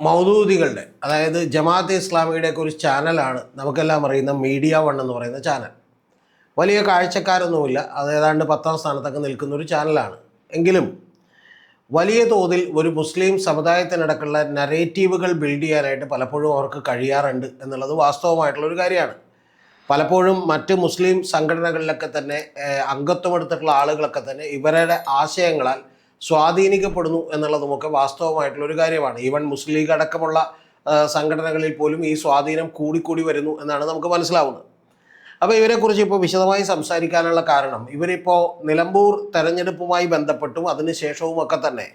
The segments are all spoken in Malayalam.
മൗദൂദികളുടെ അതായത് ജമാഅത്ത് ഇസ്ലാമിയുടെ ഒക്കെ ഒരു ചാനലാണ് നമുക്കെല്ലാം അറിയുന്ന മീഡിയ വൺ എന്ന് പറയുന്ന ചാനൽ. വലിയ കാഴ്ചക്കാരൊന്നുമില്ല അത് ഏതാണ്ട് പത്താം സ്ഥാനത്തൊക്കെ നിൽക്കുന്ന ഒരു ചാനലാണ്. എങ്കിലും വലിയ തോതിൽ ഒരു മുസ്ലിം സമുദായത്തിനടക്കുള്ള നരേറ്റീവുകൾ ബിൽഡ് ചെയ്യാനായിട്ട് പലപ്പോഴും അവർക്ക് കഴിയാറുണ്ട് എന്നുള്ളത് വാസ്തവമായിട്ടുള്ള ഒരു കാര്യമാണ്. പലപ്പോഴും മറ്റ് മുസ്ലിം സംഘടനകളിലൊക്കെ തന്നെ അംഗത്വമെടുത്തിട്ടുള്ള ആളുകളൊക്കെ തന്നെ ഇവരുടെ ആശയങ്ങളാൽ സ്വാധീനിക്കപ്പെടുന്നു എന്നുള്ളതുമൊക്കെ വാസ്തവമായിട്ടുള്ള ഒരു കാര്യമാണ്. ഈവൻ മുസ്ലിം ലീഗ് അടക്കമുള്ള സംഘടനകളിൽ പോലും ഈ സ്വാധീനം കൂടിക്കൂടി വരുന്നു എന്നാണ് നമുക്ക് മനസ്സിലാവുന്നത്. അപ്പോൾ ഇവരെക്കുറിച്ച് ഇപ്പോൾ വിശദമായി സംസാരിക്കാനുള്ള കാരണം ഇവരിപ്പോൾ നിലമ്പൂർ തെരഞ്ഞെടുപ്പുമായി ബന്ധപ്പെട്ടും അതിനുശേഷവും ഒക്കെ തന്നെ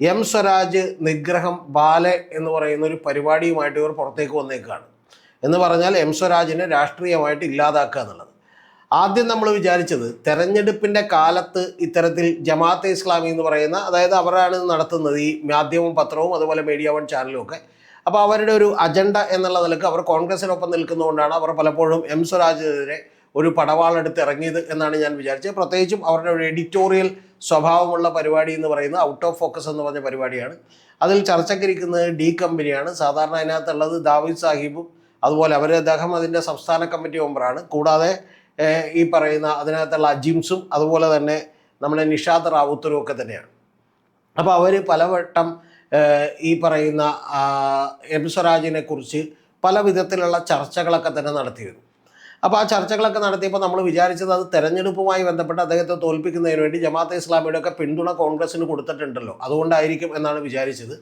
എം സ്വരാജ് നിഗ്രഹം ബാല എന്ന് പറയുന്ന ഒരു പരിപാടിയുമായിട്ട് ഇവർ പുറത്തേക്ക് വന്നേക്കുകയാണ് എന്ന് പറഞ്ഞാൽ എം സ്വരാജിനെ രാഷ്ട്രീയമായിട്ട് ഇല്ലാതാക്കുക എന്നുള്ളത്. ആദ്യം നമ്മൾ വിചാരിച്ചത് തെരഞ്ഞെടുപ്പിന്റെ കാലത്ത് ഇത്തരത്തിൽ ജമാഅത്തെ ഇസ്ലാമി എന്ന് പറയുന്ന അതായത് അവരാണ് നടത്തുന്നത് ഈ മാധ്യമവും പത്രവും അതുപോലെ മീഡിയ വൺ ചാനലും ഒക്കെ. അപ്പോൾ അവരുടെ ഒരു അജണ്ട എന്നുള്ള നിലയ്ക്ക് അവർ കോൺഗ്രസിനൊപ്പം നിൽക്കുന്നതുകൊണ്ടാണ് അവർ പലപ്പോഴും എം സ്വരാജിനെതിരെ ഒരു പടവാളെടുത്ത് ഇറങ്ങിയത് എന്നാണ് ഞാൻ വിചാരിച്ചത്. പ്രത്യേകിച്ചും അവരുടെ ഒരു എഡിറ്റോറിയൽ സ്വഭാവമുള്ള പരിപാടി എന്ന് പറയുന്നത് ഔട്ട് ഓഫ് ഫോക്കസ് എന്ന് പറഞ്ഞ പരിപാടിയാണ്. അതിൽ ചർച്ചക്കിരിക്കുന്നത് ഡി കമ്പനിയാണ്. സാധാരണ അതിനകത്തുള്ളത് ദാവീദ് സാഹിബും അതുപോലെ അവർ അദ്ദേഹം അതിന്റെ സംസ്ഥാന കമ്മിറ്റി മെമ്പറാണ് കൂടാതെ ഈ പറയുന്ന അതിനകത്തുള്ള അജിംസും അതുപോലെ തന്നെ നമ്മുടെ നിഷാദ് റാവുത്തരും ഒക്കെ തന്നെയാണ്. അപ്പോൾ അവർ പലവട്ടം ഈ പറയുന്ന എം സ്വരാജിനെ കുറിച്ച് പല വിധത്തിലുള്ള ചർച്ചകളൊക്കെ തന്നെ നടത്തിയിരുന്നു അപ്പോൾ ആ ചർച്ചകളൊക്കെ നടത്തിയപ്പോൾ നമ്മൾ വിചാരിച്ചത് അത് തെരഞ്ഞെടുപ്പുമായി ബന്ധപ്പെട്ട് അദ്ദേഹത്തെ തോൽപ്പിക്കുന്നതിന് വേണ്ടി ജമാഅത്തെ ഇസ്ലാമിയുടെ ഒക്കെ പിന്തുണ കോൺഗ്രസിന് കൊടുത്തിട്ടുണ്ടല്ലോ. അതുകൊണ്ടായിരിക്കും എന്നാണ് വിചാരിച്ചത്.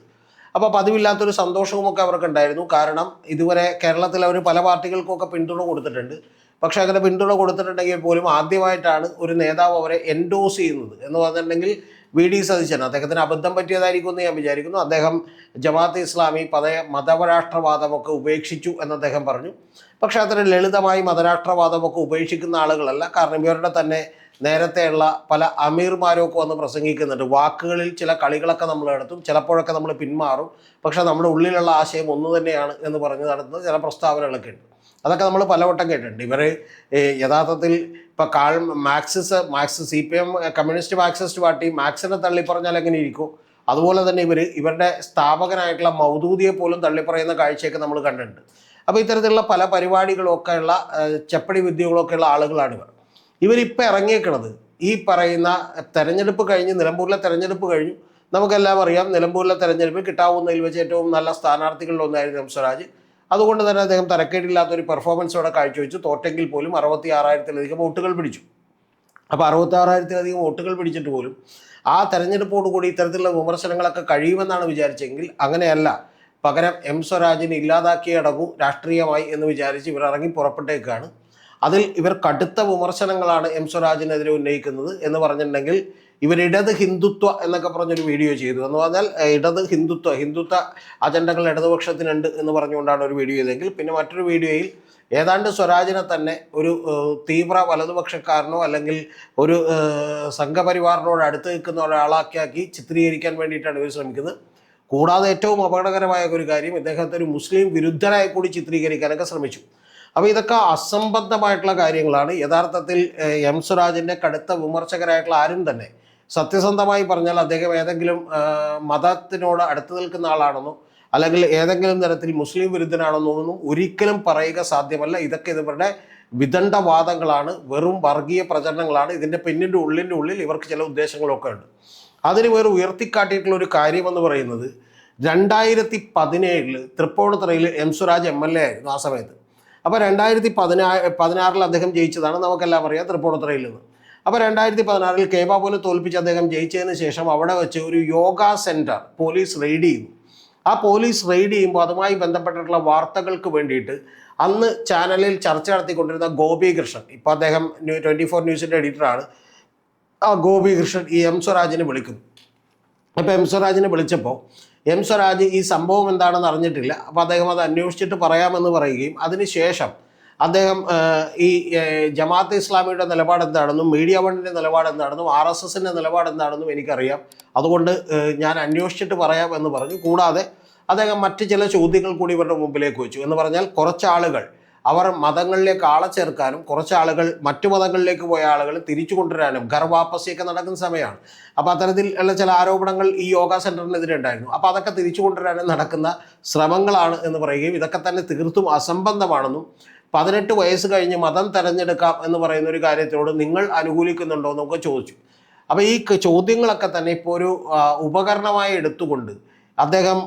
അപ്പോൾ പതിവില്ലാത്തൊരു സന്തോഷവുമൊക്കെ അവർക്കുണ്ടായിരുന്നു. കാരണം ഇതുവരെ കേരളത്തിൽ അവർ പല പാർട്ടികൾക്കൊക്കെ പിന്തുണ കൊടുത്തിട്ടുണ്ട്. പക്ഷേ അങ്ങനെ പിന്തുണ കൊടുത്തിട്ടുണ്ടെങ്കിൽ പോലും ആദ്യമായിട്ടാണ് ഒരു നേതാവ് അവരെ എൻഡോസ് ചെയ്യുന്നത്. എന്ന് പറഞ്ഞിട്ടുണ്ടെങ്കിൽ വി ഡി സതീശൻ അദ്ദേഹത്തിന് അബദ്ധം പറ്റിയതായിരിക്കും എന്ന് ഞാൻ വിചാരിക്കുന്നു. അദ്ദേഹം ജമാഅത്ത് ഇസ്ലാമി പദ മതരാഷ്ട്രവാദമൊക്കെ ഉപേക്ഷിച്ചു എന്ന് അദ്ദേഹം പറഞ്ഞു. പക്ഷെ അത്ര ലളിതമായി മതരാഷ്ട്രവാദമൊക്കെ ഉപേക്ഷിക്കുന്ന ആളുകളല്ല. കാരണം ഇവരുടെ തന്നെ നേരത്തെയുള്ള പല അമീർമാരൊക്കെ വന്ന് പ്രസംഗിക്കുന്നുണ്ട്. വാക്കുകളിൽ ചില കളികളൊക്കെ നമ്മൾ നടത്തും ചിലപ്പോഴൊക്കെ നമ്മൾ പിന്മാറും. പക്ഷേ നമ്മുടെ ഉള്ളിലുള്ള ആശയം ഒന്ന് തന്നെയാണ് എന്ന് പറഞ്ഞ് നടത്തുന്ന ചില പ്രസ്താവനകളൊക്കെ ഉണ്ട്. അതൊക്കെ നമ്മൾ പലവട്ടം കേട്ടിട്ടുണ്ട്. ഇവർ യഥാർത്ഥത്തിൽ ഇപ്പോൾ Karl മാർക്സിസ് Marx C P M communist Marxist party മാർക്സിനെ തള്ളിപ്പറഞ്ഞാൽ എങ്ങനെ ഇരിക്കും? അതുപോലെ തന്നെ ഇവർ ഇവരുടെ സ്ഥാപകനായിട്ടുള്ള മൗദൂദിയെ പോലും തള്ളിപ്പറയുന്ന കാഴ്ചയൊക്കെ നമ്മൾ കണ്ടിട്ടുണ്ട്. അപ്പോൾ ഇത്തരത്തിലുള്ള പല പരിപാടികളൊക്കെ ഉള്ള ഏഹ്, ചെപ്പടി വിദ്യകളൊക്കെ ഉള്ള ആളുകളാണ് ഇവർ ഇവരിപ്പോൾ ഇറങ്ങിയേക്കണത് ഈ പറയുന്ന തെരഞ്ഞെടുപ്പ് കഴിഞ്ഞ് നിലമ്പൂരിലെ തെരഞ്ഞെടുപ്പ് കഴിഞ്ഞു നമുക്കെല്ലാം അറിയാം നിലമ്പൂരിലെ തെരഞ്ഞെടുപ്പ് കിട്ടാവുന്നതിൽ വെച്ച് ഏറ്റവും നല്ല സ്ഥാനാർത്ഥികളിലൊന്നായിരുന്നു സ്വരാജ്. അതുകൊണ്ട് തന്നെ അദ്ദേഹം തരക്കേടില്ലാത്ത ഒരു പെർഫോമൻസോടെ കാഴ്ചവെച്ചു. തോറ്റെങ്കിൽ പോലും അറുപത്തി ആറായിരത്തിലധികം വോട്ടുകൾ പിടിച്ചു. അപ്പോൾ അറുപത്തി ആറായിരത്തിലധികം വോട്ടുകൾ പിടിച്ചിട്ട് പോലും ആ തെരഞ്ഞെടുപ്പോടുകൂടി ഇത്തരത്തിലുള്ള വിമർശനങ്ങളൊക്കെ കഴിയുമെന്നാണ് വിചാരിച്ചെങ്കിൽ അങ്ങനെയല്ല. പകരം എം സ്വരാജിനെ ഇല്ലാതാക്കിയേ രാഷ്ട്രീയമായി എന്ന് വിചാരിച്ച് ഇവർ ഇറങ്ങി പുറപ്പെട്ടേക്കാണ്. അതിൽ ഇവർ കടുത്ത വിമർശനങ്ങളാണ് എം സ്വരാജിനെതിരെ ഉന്നയിക്കുന്നത് എന്ന് പറഞ്ഞിട്ടുണ്ടെങ്കിൽ ഇവർ ഇടത് ഹിന്ദുത്വ എന്നൊക്കെ പറഞ്ഞൊരു വീഡിയോ ചെയ്തു. എന്ന് പറഞ്ഞാൽ ഇടത് ഹിന്ദുത്വ ഹിന്ദുത്വ അജണ്ടകൾ ഇടതുപക്ഷത്തിനുണ്ട് എന്ന് പറഞ്ഞുകൊണ്ടാണ് ഒരു വീഡിയോ ചെയ്തെങ്കിൽ പിന്നെ മറ്റൊരു വീഡിയോയിൽ ഏതാണ്ട് സ്വരാജിനെ തന്നെ ഒരു തീവ്ര വലതുപക്ഷക്കാരനോ അല്ലെങ്കിൽ ഒരു സംഘപരിവാറിനോട് അടുത്ത് നിൽക്കുന്ന ഒരാളാക്കിയാക്കി ചിത്രീകരിക്കാൻ വേണ്ടിയിട്ടാണ് ഇവർ ശ്രമിക്കുന്നത്. കൂടാതെ ഏറ്റവും അപകടകരമായ ഒരു കാര്യം ഇദ്ദേഹത്തെ ഒരു മുസ്ലിം വിരുദ്ധനായി കൂടി ചിത്രീകരിക്കാനൊക്കെ ശ്രമിച്ചു. അപ്പോൾ ഇതൊക്കെ അസംബന്ധമായിട്ടുള്ള കാര്യങ്ങളാണ്. യഥാർത്ഥത്തിൽ എം സ്വരാജിന്റെ കടുത്ത വിമർശകരായിട്ടുള്ള ആരും തന്നെ സത്യസന്ധമായി പറഞ്ഞാൽ അദ്ദേഹം ഏതെങ്കിലും മതത്തിനോട് അടുത്ത് നിൽക്കുന്ന ആളാണെന്നോ അല്ലെങ്കിൽ ഏതെങ്കിലും തരത്തിൽ മുസ്ലിം വിരുദ്ധനാണെന്നോ ഒന്നും ഒരിക്കലും പറയുക സാധ്യമല്ല. ഇതൊക്കെ ഇവരുടെ വിദണ്ഡവാദങ്ങളാണ് വെറും വർഗീയ പ്രചരണങ്ങളാണ്. ഇതിന്റെ പിന്നിന്റെ ഉള്ളിന്റെ ഉള്ളിൽ ഇവർക്ക് ചില ഉദ്ദേശങ്ങളൊക്കെ ഉണ്ട്. അതിന് വേറെ ഉയർത്തിക്കാട്ടിയിട്ടുള്ള ഒരു കാര്യമെന്ന് പറയുന്നത് രണ്ടായിരത്തി പതിനേഴിൽ തൃപ്പൂണിത്തുറയിൽ M Suraj M L A ആയിരുന്നു ആ സമയത്ത്. അപ്പോൾ രണ്ടായിരത്തി പതിനാ പതിനാറിൽ അദ്ദേഹം ജയിച്ചതാണ്. നമുക്കെല്ലാം അറിയാം തൃപ്പൂണിത്തുറയിൽ നിന്ന്. അപ്പോൾ രണ്ടായിരത്തി പതിനാറിൽ കെ ബാബുവിനെ തോൽപ്പിച്ച് അദ്ദേഹം ജയിച്ചതിന് ശേഷം അവിടെ വെച്ച് ഒരു യോഗ സെന്റർ പോലീസ് റെയ്ഡ് ചെയ്തു ആ പോലീസ് റെയ്ഡ് ചെയ്യുമ്പോൾ അതുമായി ബന്ധപ്പെട്ടിട്ടുള്ള വാർത്തകൾക്ക് വേണ്ടിയിട്ട് അന്ന് ചാനലിൽ ചർച്ച നടത്തിക്കൊണ്ടിരുന്ന ഗോപി കൃഷ്ണൻ ഇപ്പോൾ അദ്ദേഹം ട്വന്റി ഫോർ ന്യൂസിന്റെ എഡിറ്ററാണ് ആ ഗോപി കൃഷ്ണൻ ഈ എം സ്വരാജിനെ വിളിക്കുന്നു. അപ്പോൾ എം സ്വരാജിനെ വിളിച്ചപ്പോൾ എം സ്വരാജ് ഈ സംഭവം എന്താണെന്ന് അറിഞ്ഞിട്ടില്ല. അപ്പോൾ അദ്ദേഹം അത് അന്വേഷിച്ചിട്ട് പറയാമെന്ന് പറയുകയും അതിനുശേഷം അദ്ദേഹം ഈ ജമാഅത്ത് ഇസ്ലാമിയുടെ നിലപാട് എന്താണെന്നും മീഡിയ വണ്ണിന്റെ നിലപാട് എന്താണെന്നും ആർ എസ് എസിന്റെ നിലപാട് എന്താണെന്നും എനിക്കറിയാം. അതുകൊണ്ട് ഞാൻ അന്വേഷിച്ചിട്ട് പറയാം എന്ന് പറഞ്ഞു. കൂടാതെ അദ്ദേഹം മറ്റ് ചില ചോദ്യങ്ങൾ കൂടി ഇവരുടെ മുമ്പിലേക്ക് വെച്ചു. എന്ന് പറഞ്ഞാൽ കുറച്ച് ആളുകൾ അവർ മതങ്ങളിലേക്ക് ആളെ ചേർക്കാനും കുറച്ച് ആളുകൾ മറ്റു മതങ്ങളിലേക്ക് പോയ ആളുകൾ തിരിച്ചു കൊണ്ടുവരാനും ഗർവാപ്പസിയൊക്കെ നടക്കുന്ന സമയമാണ്. അപ്പോൾ അത്തരത്തിൽ ഉള്ള ചില ആരോപണങ്ങൾ ഈ യോഗ സെന്ററിനെതിരെ ഉണ്ടായിരുന്നു. അപ്പോൾ അതൊക്കെ തിരിച്ചു കൊണ്ടുവരാനും നടക്കുന്ന ശ്രമങ്ങളാണ് എന്ന് പറയുകയും ഇതൊക്കെ തന്നെ തീർത്തും അസംബന്ധമാണെന്നും പതിനെട്ട് വയസ്സ് കഴിഞ്ഞ് മതം തെരഞ്ഞെടുക്കാം എന്ന് പറയുന്ന ഒരു കാര്യത്തിനോട് നിങ്ങൾ അനുകൂലിക്കുന്നുണ്ടോ എന്നൊക്കെ ചോദിച്ചു. അപ്പോൾ ഈ ചോദ്യങ്ങളൊക്കെ തന്നെ ഇപ്പോൾ ഒരു ഉപകരണമായി എടുത്തുകൊണ്ട് അദ്ദേഹം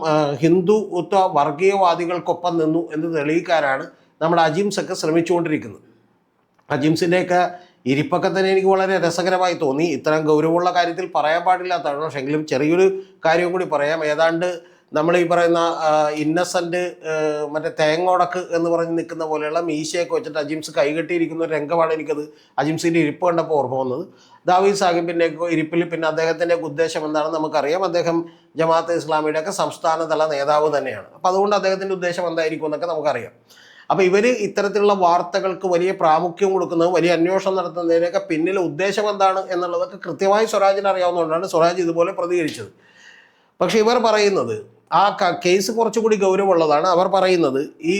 ഹിന്ദുത്വ വർഗീയവാദികൾക്കൊപ്പം നിന്നു എന്ന് തെളിയിക്കാനാണ് നമ്മുടെ അജിംസൊക്കെ ശ്രമിച്ചുകൊണ്ടിരിക്കുന്നത്. അജിംസിന്റെയൊക്കെ ഇരിപ്പൊക്കെ തന്നെ എനിക്ക് വളരെ രസകരമായി തോന്നി. ഇത്തരം ഗൗരവമുള്ള കാര്യത്തിൽ പറയാൻ പാടില്ലാത്തതാണ്. പക്ഷേ എങ്കിലും ചെറിയൊരു കാര്യം കൂടി പറയാം. ഏതാണ്ട് നമ്മൾ ഈ പറയുന്ന ഇന്നസെന്റ് മറ്റേ തേങ്ങോടക്ക് എന്ന് പറഞ്ഞ് നിൽക്കുന്ന പോലെയുള്ള മീശയൊക്കെ വെച്ചിട്ട് അജിംസ് കൈകെട്ടിയിരിക്കുന്ന ഒരു രംഗമാണ് എനിക്കത് അജിംസിന്റെ ഇരിപ്പ് കണ്ടപ്പോൾ ഓർമ്മ വന്നത്. ദാവീദ് സാഹിബിന്റെ ഇരിപ്പിൽ പിന്നെ അദ്ദേഹത്തിന്റെ ഉദ്ദേശം എന്താണെന്ന് നമുക്കറിയാം. അദ്ദേഹം ജമാഅത്ത് ഇസ്ലാമിയുടെ ഒക്കെ സംസ്ഥാനതല നേതാവ് തന്നെയാണ്. അപ്പോൾ അതുകൊണ്ട് അദ്ദേഹത്തിന്റെ ഉദ്ദേശം എന്തായിരിക്കും എന്നൊക്കെ നമുക്കറിയാം. അപ്പോൾ ഇവർ ഇത്തരത്തിലുള്ള വാർത്തകൾക്ക് വലിയ പ്രാമുഖ്യം കൊടുക്കുന്നതും വലിയ അന്വേഷണം നടത്തുന്നതിനൊക്കെ പിന്നിലെ ഉദ്ദേശം എന്താണ് എന്നുള്ളതൊക്കെ കൃത്യമായി സ്വരാജിന് അറിയാവുന്നതുകൊണ്ടാണ് സ്വരാജ് ഇതുപോലെ പ്രതികരിച്ചത്. പക്ഷേ ഇവർ പറയുന്നത് ആ കേസ് കുറച്ചുകൂടി ഗൗരവമുള്ളതാണ് അവർ പറയുന്നത്. ഈ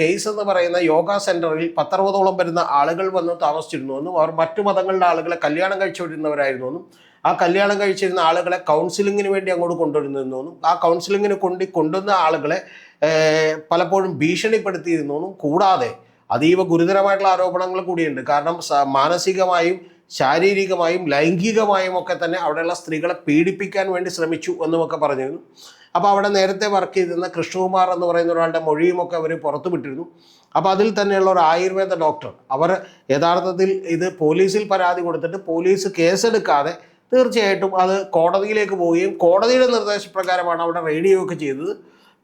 കേസ് എന്ന് പറയുന്ന യോഗ സെന്ററിൽ പത്തറുപതോളം വരുന്ന ആളുകൾ വന്ന് താമസിച്ചിരുന്നുവെന്നും അവർ മറ്റു മതങ്ങളുടെ ആളുകളെ കല്യാണം കഴിച്ചുകൊണ്ടിരുന്നവരായിരുന്നുവെന്നും ആ കല്യാണം കഴിച്ചിരുന്ന ആളുകളെ കൗൺസിലിങ്ങിന് വേണ്ടി അങ്ങോട്ട് കൊണ്ടുവരുന്നെന്നും ആ കൗൺസിലിങ്ങിന് കൊണ്ട് കൊണ്ടുവന്ന ആളുകളെ പലപ്പോഴും ഭീഷണിപ്പെടുത്തിയിരുന്നു കൂടാതെ അതീവ ഗുരുതരമായിട്ടുള്ള ആരോപണങ്ങൾ കൂടിയുണ്ട്. കാരണം മാനസികമായും ശാരീരികമായും ലൈംഗികമായും ഒക്കെ തന്നെ അവിടെയുള്ള സ്ത്രീകളെ പീഡിപ്പിക്കാൻ വേണ്ടി ശ്രമിച്ചു എന്നുമൊക്കെ പറഞ്ഞിരുന്നു. അപ്പോൾ അവിടെ നേരത്തെ വർക്ക് ചെയ്തിരുന്ന കൃഷ്ണകുമാർ എന്ന് പറയുന്ന ഒരാളുടെ മൊഴിയുമൊക്കെ അവർ പുറത്തു വിട്ടിരുന്നു. അപ്പോൾ അതിൽ തന്നെയുള്ള ഒരു ആയുർവേദ ഡോക്ടർ അവർ യഥാർത്ഥത്തിൽ ഇത് പോലീസിൽ പരാതി കൊടുത്തിട്ട് പോലീസ് കേസെടുക്കാതെ തീർച്ചയായിട്ടും അത് കോടതിയിലേക്ക് പോവുകയും കോടതിയുടെ നിർദ്ദേശപ്രകാരമാണ് അവിടെ റേഡിയോ ഒക്കെ ചെയ്തത്.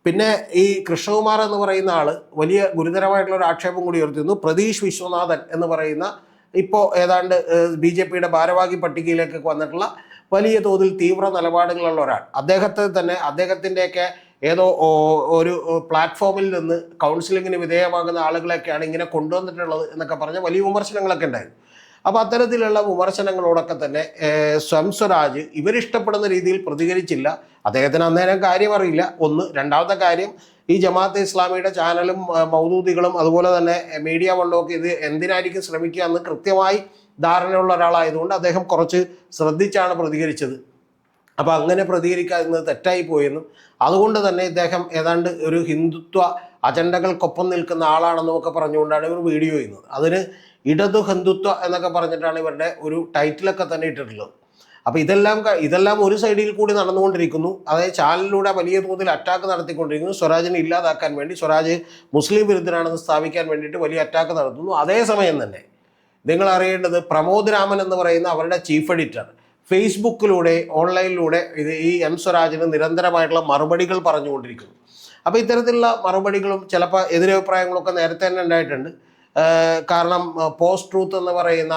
പിന്നെ ഈ കൃഷ്ണകുമാർ എന്ന് പറയുന്ന ആൾ വലിയ ഗുരുതരമായിട്ടുള്ള ഒരു ആക്ഷേപം കൂടി ഉയർത്തിയിരുന്നു. പ്രതീഷ് വിശ്വനാഥൻ എന്ന് പറയുന്ന ഇപ്പോൾ ഏതാണ്ട് ബി ജെ പിയുടെ ഭാരവാഹി പട്ടികയിലേക്ക് വന്നിട്ടുള്ള വലിയ തോതിൽ തീവ്ര നിലപാടുകളുള്ള ഒരാൾ. അദ്ദേഹത്തെ തന്നെ അദ്ദേഹത്തിന്റെയൊക്കെ ഏതോ ഒരു പ്ലാറ്റ്ഫോമിൽ നിന്ന് കൗൺസിലിങ്ങിന് വിധേയമാകുന്ന ആളുകളെയൊക്കെയാണ് ഇങ്ങനെ കൊണ്ടുവന്നിട്ടുള്ളത് എന്നൊക്കെ പറഞ്ഞ വലിയ വിമർശനങ്ങളൊക്കെ ഉണ്ടായിരുന്നു. അപ്പോൾ അത്തരത്തിലുള്ള വിമർശനങ്ങളോടൊക്കെ തന്നെ സ്വയം സ്വരാജ് ഇവരിഷ്ടപ്പെടുന്ന രീതിയിൽ പ്രതികരിച്ചില്ല. അദ്ദേഹത്തിന് അന്നേരം കാര്യം അറിയില്ല. ഒന്ന് രണ്ടാമത്തെ കാര്യം ഈ ജമാഅത്തെ ഇസ്ലാമിയുടെ ചാനലും മൗദൂദികളും അതുപോലെ തന്നെ മീഡിയ വണ്ണും ഒക്കെ ഇത് എന്തിനായിരിക്കും ശ്രമിക്കുക എന്ന് കൃത്യമായി ധാരണയുള്ള ഒരാളായതുകൊണ്ട് അദ്ദേഹം കുറച്ച് ശ്രദ്ധിച്ചാണ് പ്രതികരിച്ചത്. അപ്പോൾ അങ്ങനെ പ്രതികരിക്കാതിരുന്നത് തെറ്റായി പോയെന്നും അതുകൊണ്ട് തന്നെ ഇദ്ദേഹം ഏതാണ്ട് ഒരു ഹിന്ദുത്വ അജണ്ടകൾക്കൊപ്പം നിൽക്കുന്ന ആളാണെന്നുമൊക്കെ പറഞ്ഞുകൊണ്ടാണ് ഇവർ വീഡിയോ ചെയ്യുന്നത്. അതിന് ഇടതു ഹിന്ദുത്വ എന്നൊക്കെ പറഞ്ഞിട്ടാണ് ഇവരുടെ ഒരു ടൈറ്റിലൊക്കെ തന്നെ ഇട്ടിട്ടുള്ളത്. അപ്പോൾ ഇതെല്ലാം ഇതെല്ലാം ഒരു സൈഡിൽ കൂടി നടന്നുകൊണ്ടിരിക്കുന്നു. അതായത് ചാനലിലൂടെ വലിയ തോതിൽ അറ്റാക്ക് നടത്തിക്കൊണ്ടിരിക്കുന്നു. സ്വരാജിനെ ഇല്ലാതാക്കാൻ വേണ്ടി സ്വരാജ് മുസ്ലിം വിരുദ്ധനാണെന്ന് സ്ഥാപിക്കാൻ വേണ്ടിയിട്ട് വലിയ അറ്റാക്ക് നടത്തുന്നു. അതേസമയം തന്നെ നിങ്ങൾ അറിയേണ്ടത് പ്രമോദ് രാമൻ എന്ന് പറയുന്ന അവരുടെ ചീഫ് എഡിറ്റർ ഫേസ്ബുക്കിലൂടെ ഓൺലൈനിലൂടെ ഇത് ഈ എം സ്വരാജിന് നിരന്തരമായിട്ടുള്ള മറുപടികൾ പറഞ്ഞുകൊണ്ടിരിക്കുന്നു. അപ്പോൾ ഇത്തരത്തിലുള്ള മറുപടികളും ചിലപ്പോൾ എതിരഭിപ്രായങ്ങളൊക്കെ നേരത്തെ തന്നെ ഉണ്ടായിട്ടുണ്ട്. കാരണം പോസ്റ്റ് ട്രൂത്ത് എന്ന് പറയുന്ന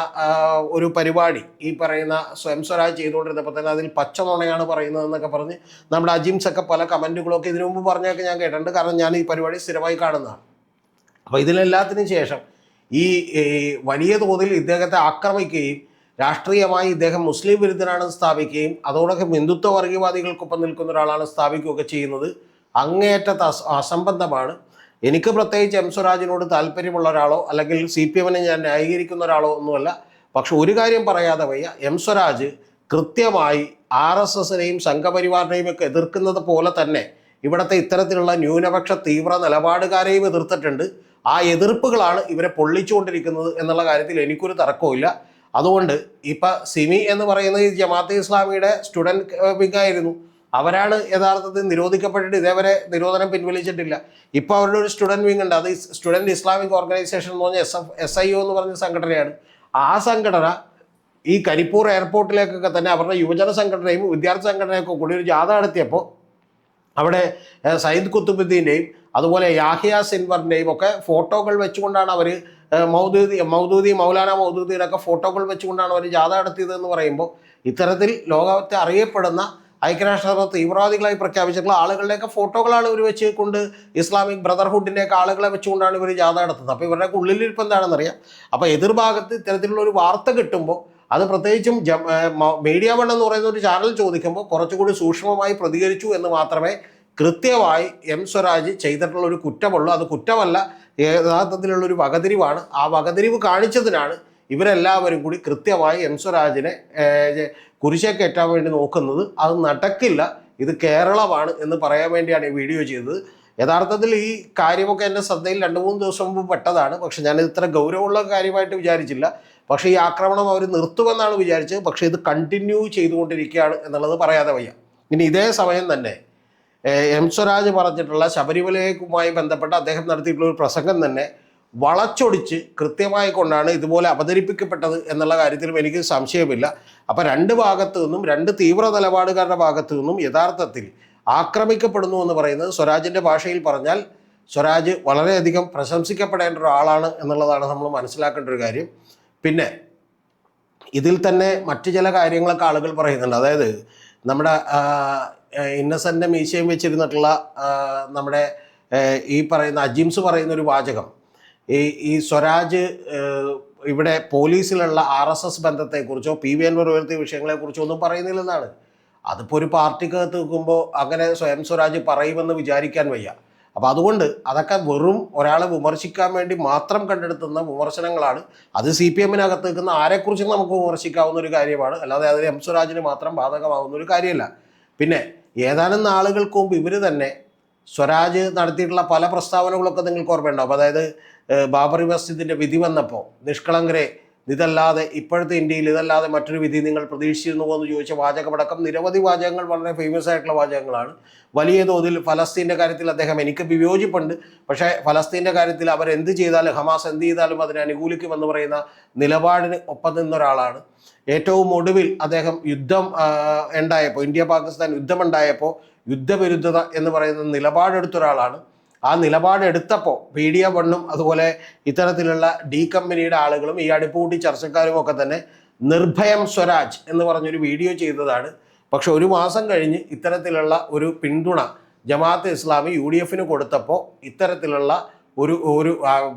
ഒരു പരിപാടി. ഈ പറയുന്ന സ്വയം സ്വരാജ് ചെയ്തുകൊണ്ടിരുന്നപ്പോൾ തന്നെ അതിൽ പച്ച നുണയാണ് പറയുന്നതെന്നൊക്കെ പറഞ്ഞ് നമ്മുടെ അജിംസൊക്കെ പല കമന്റുകളൊക്കെ ഇതിനു മുമ്പ് പറഞ്ഞൊക്കെ ഞാൻ കേട്ടിട്ടുണ്ട്. കാരണം ഞാൻ ഈ പരിപാടി സ്ഥിരമായി കാണുന്നതാണ്. അപ്പോൾ ഇതിനെല്ലാത്തിനും ശേഷം ഈ ഈ വലിയ തോതിൽ ഇദ്ദേഹത്തെ ആക്രമിക്കുകയും രാഷ്ട്രീയമായി ഇദ്ദേഹം മുസ്ലിം വിരുദ്ധനാണെന്ന് സ്ഥാപിക്കുകയും അതോടൊപ്പം ഹിന്ദുത്വ വർഗീയവാദികൾക്കൊപ്പം നിൽക്കുന്ന ഒരാളാണ് സ്ഥാപിക്കുകയൊക്കെ ചെയ്യുന്നത്. അങ്ങേയറ്റത്തെ അസംബന്ധമാണ്. എനിക്ക് പ്രത്യേകിച്ച് എം സ്വരാജിനോട് താല്പര്യമുള്ള ഒരാളോ അല്ലെങ്കിൽ സി പി എമ്മിനെ ഞാൻ ന്യായീകരിക്കുന്ന ഒരാളോ ഒന്നുമല്ല. പക്ഷെ ഒരു കാര്യം പറയാതെ വയ്യ. എം സ്വരാജ് കൃത്യമായി ആർ എസ് എസിനെയും സംഘപരിവാറിനെയും ഒക്കെ എതിർക്കുന്നത് പോലെ തന്നെ ഇവിടുത്തെ ഇത്തരത്തിലുള്ള ന്യൂനപക്ഷ തീവ്ര നിലപാടുകാരെയും എതിർത്തിട്ടുണ്ട്. ആ എതിർപ്പുകളാണ് ഇവരെ പൊള്ളിച്ചുകൊണ്ടിരിക്കുന്നത് എന്നുള്ള കാര്യത്തിൽ എനിക്കൊരു തർക്കവുമില്ല. അതുകൊണ്ട് ഇപ്പം സിമി എന്ന് പറയുന്നത് ജമാഅത്ത് ഇസ്ലാമിയുടെ സ്റ്റുഡന്റ് വിംഗ് ആയിരുന്നു. അവരാണ് യഥാർത്ഥത്തിൽ നിരോധിക്കപ്പെട്ടിട്ട് ഇതേവരെ നിരോധനം പിൻവലിച്ചിട്ടില്ല. ഇപ്പോൾ അവരുടെ ഒരു സ്റ്റുഡന്റ് വിങ് ഉണ്ട്. അത് സ്റ്റുഡന്റ് ഇസ്ലാമിക് ഓർഗനൈസേഷൻ എന്ന് പറഞ്ഞ S F S I O എന്ന് പറഞ്ഞ സംഘടനയാണ്. ആ സംഘടന ഈ കരിപ്പൂർ എയർപോർട്ടിലേക്കൊക്കെ തന്നെ അവരുടെ യുവജന സംഘടനയും വിദ്യാർത്ഥി സംഘടനയൊക്കെ കൂടി ഒരു ജാഥ നടത്തിയപ്പോൾ അവിടെ സയ്യിദ് കുത്തുബുദ്ദീന്റെയും അതുപോലെ യാഹിയ സിൻവറിന്റെയും ഒക്കെ ഫോട്ടോകൾ വെച്ചുകൊണ്ടാണ് അവർ മൗദൂദി മൗദൂദി മൗലാന മൗദൂദിയുടെ ഒക്കെ ഫോട്ടോകൾ വെച്ചുകൊണ്ടാണ് അവർ ജാഥ നടത്തിയത് എന്ന് പറയുമ്പോൾ ഇത്തരത്തിൽ ലോകത്തെ അറിയപ്പെടുന്ന ഐക്യരാഷ്ട്രസഭ തീവ്രവാദികളായി പ്രഖ്യാപിച്ചിട്ടുള്ള ആളുകളുടെയൊക്കെ ഫോട്ടോകളാണ് ഇവർ വെച്ച് കൊണ്ട് ഇസ്ലാമിക് ബ്രദർഹുഡിന്റെയൊക്കെ ആളുകളെ വെച്ചുകൊണ്ടാണ് ഇവർ ജാഥ നടത്തുന്നത്. അപ്പോൾ ഇവരുടെ ഉള്ളിലിരിപ്പ് എന്താണെന്നറിയാം. അപ്പോൾ എതിർഭാഗത്ത് ഇത്തരത്തിലുള്ള ഒരു വാർത്ത കിട്ടുമ്പോൾ അത് പ്രത്യേകിച്ചും മീഡിയ വൺ എന്ന് പറയുന്ന ഒരു ചാനൽ ചോദിക്കുമ്പോൾ കുറച്ചുകൂടി സൂക്ഷ്മമായി പ്രതികരിച്ചു എന്ന് മാത്രമേ കൃത്യമായി എം സ്വരാജ് ചെയ്തിട്ടുള്ള ഒരു കുറ്റമുള്ളൂ. അത് കുറ്റമല്ല യഥാർത്ഥത്തിലുള്ള ഒരു വകതിരിവാണ്. ആ വകതിരിവ് കാണിച്ചതിനാണ് ഇവരെല്ലാവരും കൂടി കൃത്യമായി എം സ്വരാജിനെ കുരിശെ കയറ്റാൻ വേണ്ടി നോക്കുന്നത് അത് നടക്കില്ല. ഇത് കേരളമാണ് എന്ന് പറയാൻ വേണ്ടിയാണ് ഈ വീഡിയോ ചെയ്തത്. യഥാർത്ഥത്തിൽ ഈ കാര്യമൊക്കെ എന്റെ ശ്രദ്ധയിൽ രണ്ട് മൂന്ന് ദിവസം മുമ്പ് പെട്ടതാണ്. പക്ഷെ ഞാൻ ഇത്ര ഗൗരവമുള്ള കാര്യമായിട്ട് വിചാരിച്ചില്ല. പക്ഷേ ഈ ആക്രമണം അവർ നിർത്തുമെന്നാണ് വിചാരിച്ചത്. പക്ഷേ ഇത് കണ്ടിന്യൂ ചെയ്തുകൊണ്ടിരിക്കുകയാണ് എന്നുള്ളത് പറയാതെ വയ്യ. ഇനി ഇതേ സമയം തന്നെ എം സ്വരാജ് പറഞ്ഞിട്ടുള്ള ശബരിമലയുമായി ബന്ധപ്പെട്ട് അദ്ദേഹം നടത്തിയിട്ടുള്ള ഒരു പ്രസംഗം തന്നെ വളച്ചൊടിച്ച് കൃത്യമായി കൊണ്ടാണ് ഇതുപോലെ അവതരിപ്പിക്കപ്പെട്ടത് എന്നുള്ള കാര്യത്തിലും എനിക്ക് സംശയമില്ല. അപ്പം രണ്ട് ഭാഗത്തു നിന്നും രണ്ട് തീവ്ര നിലപാടുകാരുടെ ഭാഗത്തു നിന്നും യഥാർത്ഥത്തിൽ ആക്രമിക്കപ്പെടുന്നു എന്ന് പറയുന്നത് സ്വരാജിന്റെ ഭാഷയിൽ പറഞ്ഞാൽ സ്വരാജ് വളരെയധികം പ്രശംസിക്കപ്പെടേണ്ട ഒരാളാണ് എന്നുള്ളതാണ് നമ്മൾ മനസ്സിലാക്കേണ്ട ഒരു കാര്യം. പിന്നെ ഇതിൽ തന്നെ മറ്റു ചില കാര്യങ്ങളൊക്കെ ആളുകൾ പറയുന്നുണ്ട്. അതായത് നമ്മുടെ ഇന്നസെന്റ് മീശയും വെച്ചിരുന്നിട്ടുള്ള നമ്മുടെ ഈ പറയുന്ന അജിംസ് പറയുന്ന ഒരു വാചകം. ഈ ഈ സ്വരാജ് ഇവിടെ പോലീസിലുള്ള ആർ എസ് എസ് ബന്ധത്തെക്കുറിച്ചോ പി വി എൻവർ ഉയർത്തിയ വിഷയങ്ങളെക്കുറിച്ചോ ഒന്നും പറയുന്നില്ലെന്നാണ്. അതിപ്പോൾ ഒരു പാർട്ടിക്കകത്ത് നിൽക്കുമ്പോൾ അങ്ങനെ സ്വയം സ്വരാജ് പറയുമെന്ന് വിചാരിക്കാൻ വയ്യ. അപ്പോൾ അതുകൊണ്ട് അതൊക്കെ വെറും ഒരാളെ വിമർശിക്കാൻ വേണ്ടി മാത്രം കണ്ടെടുത്തുന്ന വിമർശനങ്ങളാണ്. അത് സി പി എമ്മിനകത്ത് നിൽക്കുന്ന ആരെക്കുറിച്ചും നമുക്ക് വിമർശിക്കാവുന്ന ഒരു കാര്യമാണ്. അല്ലാതെ അതിന് എം സ്വരാജിന് മാത്രം ബാധകമാവുന്ന ഒരു കാര്യമല്ല. പിന്നെ ഏതാനും നാളുകൾക്ക് മുമ്പ് ഇവർ തന്നെ സ്വരാജ് നടത്തിയിട്ടുള്ള പല പ്രസ്താവനകളൊക്കെ നിങ്ങൾക്ക് ഓർമ്മയുണ്ടാവും അതായത് ബാബറി മസ്ജിദിന്റെ വിധി വന്നപ്പോൾ നിഷ്കളങ്കരെ ഇതല്ലാതെ ഇപ്പോഴത്തെ ഇന്ത്യയിൽ ഇതല്ലാതെ മറ്റൊരു വിധി നിങ്ങൾ പ്രതീക്ഷിച്ചിരുന്നു എന്ന് ചോദിച്ച വാചകമടക്കം നിരവധി വാചകങ്ങൾ വളരെ ഫേമസ് ആയിട്ടുള്ള വാചകങ്ങളാണ്. വലിയ തോതിൽ ഫലസ്തീന്റെ കാര്യത്തിൽ അദ്ദേഹം എനിക്ക് വിയോജിപ്പുണ്ട്. പക്ഷേ ഫലസ്തീന്റെ കാര്യത്തിൽ അവർ എന്ത് ചെയ്താലും ഹമാസ് എന്ത് ചെയ്താലും അതിനെ അനുകൂലിക്കുമെന്ന് പറയുന്ന നിലപാടിന് ഒപ്പം നിന്ന ഒരാളാണ്. ഏറ്റവും ഒടുവിൽ അദ്ദേഹം യുദ്ധം ഉണ്ടായപ്പോൾ ഇന്ത്യ പാകിസ്ഥാൻ യുദ്ധമുണ്ടായപ്പോൾ യുദ്ധവിരുദ്ധത എന്ന് പറയുന്ന നിലപാടെടുത്ത ഒരാളാണ്. ആ നിലപാടെടുത്തപ്പോൾ പി ഡി മീഡിയ വണ്ണും അതുപോലെ ഇത്തരത്തിലുള്ള ഡി കമ്പനിയുടെ ആളുകളും ഈ അടുപ്പുകൂട്ടി ചർച്ചക്കാരും ഒക്കെ തന്നെ നിർഭയം സ്വരാജ് എന്ന് പറഞ്ഞൊരു വീഡിയോ ചെയ്തതാണ്. പക്ഷെ ഒരു മാസം കഴിഞ്ഞ് ഇത്തരത്തിലുള്ള ഒരു പിന്തുണ ജമാഅത്ത് ഇസ്ലാമി യു ഡി എഫിന് കൊടുത്തപ്പോൾ ഇത്തരത്തിലുള്ള ഒരു ഒരു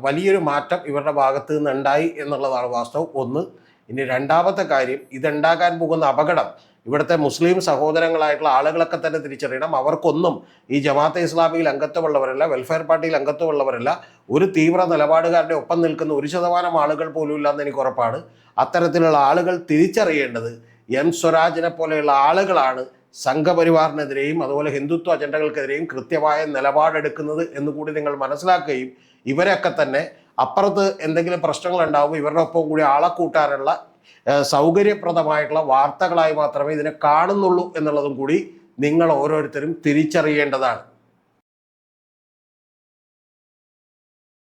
വലിയൊരു മാറ്റം ഇവരുടെ ഭാഗത്ത് നിന്ന് ഉണ്ടായി എന്നുള്ളതാണ് വാസ്തവം. ഒന്ന് ഇനി രണ്ടാമത്തെ കാര്യം ഇതുണ്ടാക്കാൻ പോകുന്ന അപകടം ഇവിടുത്തെ മുസ്ലിം സഹോദരങ്ങളായിട്ടുള്ള ആളുകളൊക്കെ തന്നെ തിരിച്ചറിയണം. അവർക്കൊന്നും ഈ ജമാഅത്തെ ഇസ്ലാമിയിൽ അംഗത്വമുള്ളവരല്ല വെൽഫെയർ പാർട്ടിയിൽ അംഗത്വമുള്ളവരല്ല. ഒരു തീവ്ര നിലപാടുകാരുടെ ഒപ്പം നിൽക്കുന്ന ഒരു ശതമാനം ആളുകൾ പോലും ഇല്ലെന്ന് എനിക്ക് ഉറപ്പാണ്. അത്തരത്തിലുള്ള ആളുകൾ തിരിച്ചറിയേണ്ടത് എം സ്വരാജിനെ പോലെയുള്ള ആളുകളാണ് സംഘപരിവാറിനെതിരെയും അതുപോലെ ഹിന്ദുത്വ അജണ്ടകൾക്കെതിരെയും കൃത്യമായ നിലപാടെടുക്കുന്നത് എന്ന് കൂടി നിങ്ങൾ മനസ്സിലാക്കുകയും ഇവരെയൊക്കെ തന്നെ അപ്പുറത്ത് എന്തെങ്കിലും പ്രശ്നങ്ങൾ ഉണ്ടാകുമ്പോൾ ഇവരുടെ ഒപ്പം കൂടി ആളെ കൂട്ടാനുള്ള സൗകര്യപ്രദമായിട്ടുള്ള വാർത്തകളായി മാത്രമേ ഇതിനെ കാണുന്നുള്ളൂ എന്നുള്ളതും കൂടി നിങ്ങൾ ഓരോരുത്തരും തിരിച്ചറിയേണ്ടതാണ്.